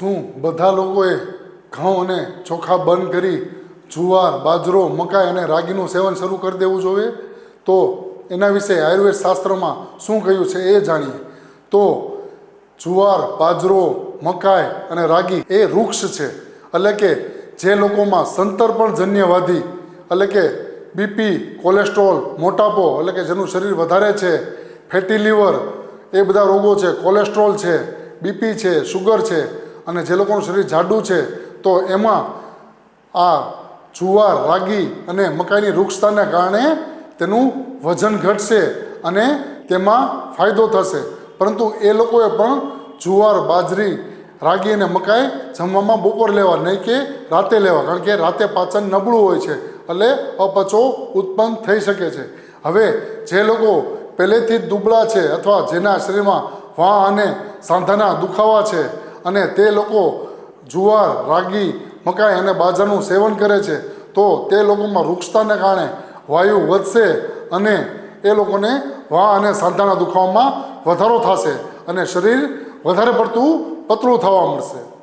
શું બધા લોકોએ ઘઉં અને ચોખા બંધ કરી જુવાર, બાજરો, મકાઈ અને રાગીનું સેવન શરૂ કરી દેવું જોઈએ? તો એના વિશે આયુર્વેદ શાસ્ત્રમાં શું કહ્યું છે એ જાણીએ. તો જુવાર, બાજરો, મકાઈ અને રાગી એ વૃક્ષ છે. એટલે કે જે લોકોમાં સંતર્પણ જન્યવાદી એટલે કે બીપી, કોલેસ્ટ્રોલ, મોટાપો, એટલે કે જેનું શરીર વધારે છે, ફેટી લીવર એ બધા રોગો છે, કોલેસ્ટ્રોલ છે, બીપી છે શુગર છે અને જે લોકોનું શરીર જાડું છે, તો એમાં આ જુવાર, રાગી અને મકાઈની વૃક્ષતાને કારણે તેનું વજન ઘટશે અને તેમાં ફાયદો થશે. પરંતુ એ લોકોએ પણ જુવાર, બાજરી, રાગી અને મકાઈ જમવામાં બપોર લેવા, નહીં કે રાતે લેવા, કારણ કે રાતે પાચન નબળું હોય છે, એટલે અપચો ઉત્પન્ન થઈ શકે છે. હવે જે લોકો પહેલેથી જ દુબળા છે અથવા જેના શરીરમાં વાહ અને સાંધાના દુખાવા છે અને તે લોકો જુવાર, રાગી, મકાઈ અને બાજરાનું સેવન કરે છે, તો તે લોકોમાં વૃક્ષતાને કારણે વાયુ વધશે અને એ લોકોને વાહ અને સાંધાના દુખાવામાં વધારો થશે અને શરીર વધારે પડતું પતળું થવા મળશે.